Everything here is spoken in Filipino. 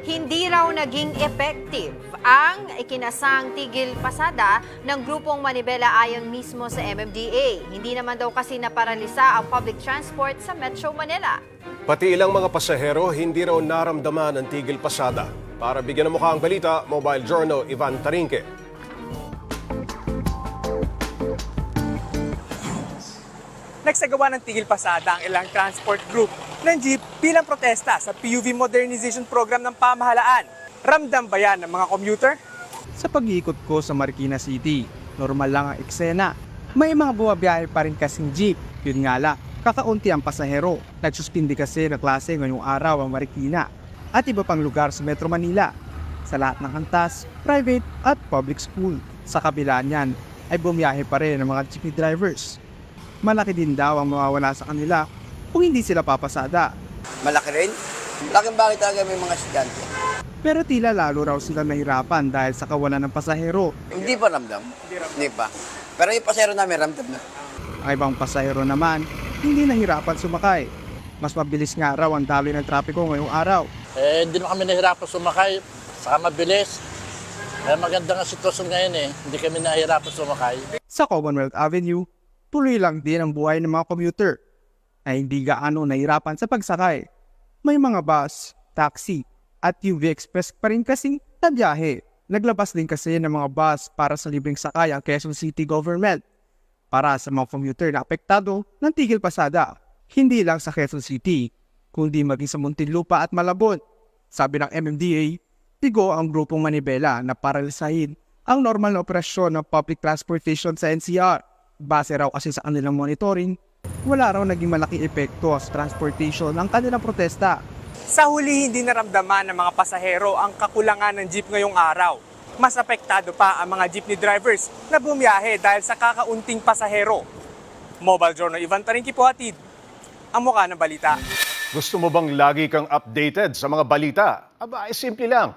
Hindi raw naging effective ang ikinasang tigil pasada ng grupong Manibela ayon mismo sa MMDA. Hindi naman daw kasi naparalisa ang public transport sa Metro Manila. Pati ilang mga pasahero hindi raw naramdaman ang tigil pasada. Para bigyan ng mukha ang balita, Mobile Journal Ivan Tarinque. Nagsagawa ng tigil pasada ang ilang transport group ng jeep bilang protesta sa PUV modernization program ng pamahalaan. Ramdam ba yan ng mga commuter? Sa pag-iikot ko sa Marikina City, normal lang ang eksena. May mga bumabiyahe pa rin kasing jeep. Yun nga lang, kakaunti ang pasahero. Nagsuspindi kasi na klase ngayong araw ang Marikina at iba pang lugar sa Metro Manila. Sa lahat ng kantas, private at public school. Sa kabila niyan ay bumiyahe pa rin ang mga jeepney drivers. Malaki din daw ang mawawala sa kanila kung hindi sila papasada. Malaki rin. Laking bagay talaga may mga estudyante. Pero tila lalo raw sila nahirapan dahil sa kawalan ng pasahero Hindi pa ramdam. Hindi pa. Pero yung pasero namin ramdam na. Ang ibang pasahero naman, hindi nahirapan sumakay. Mas mabilis nga raw ang daloy ng trapiko ngayong araw. Eh, hindi naman kami nahirapan sumakay. Saka mabilis. Eh, maganda nga sitwasyon ngayon eh. Hindi kami nahihirapan sumakay. Sa Commonwealth Avenue, tuloy lang din ang buhay ng mga commuter na hindi gaano nahirapan sa pagsakay. May mga bus, taxi, at UV Express pa rin kasing tabiyahe. Naglabas din kasi ng mga bus para sa libreng sakay ang Quezon City Government para sa mga commuter na apektado ng tigil pasada. Hindi lang sa Quezon City, kundi maging sa Muntinlupa at Malabon. Sabi ng MMDA, tigo ang grupong Manibela na paralisahin ang normal na operasyon ng public transportation sa NCR. Base raw kasi sa kanilang monitoring, wala raw naging malaking epekto sa transportation ng kanilang protesta. Sa huli, hindi naramdaman ng mga pasahero ang kakulangan ng jeep ngayong araw. Mas apektado pa ang mga jeepney drivers na bumiyahe dahil sa kakaunting pasahero. Mobile Journal Ivan Tarinki po hatid. Ang mukha ng balita. Gusto mo bang lagi kang updated sa mga balita? Aba, ay simple lang.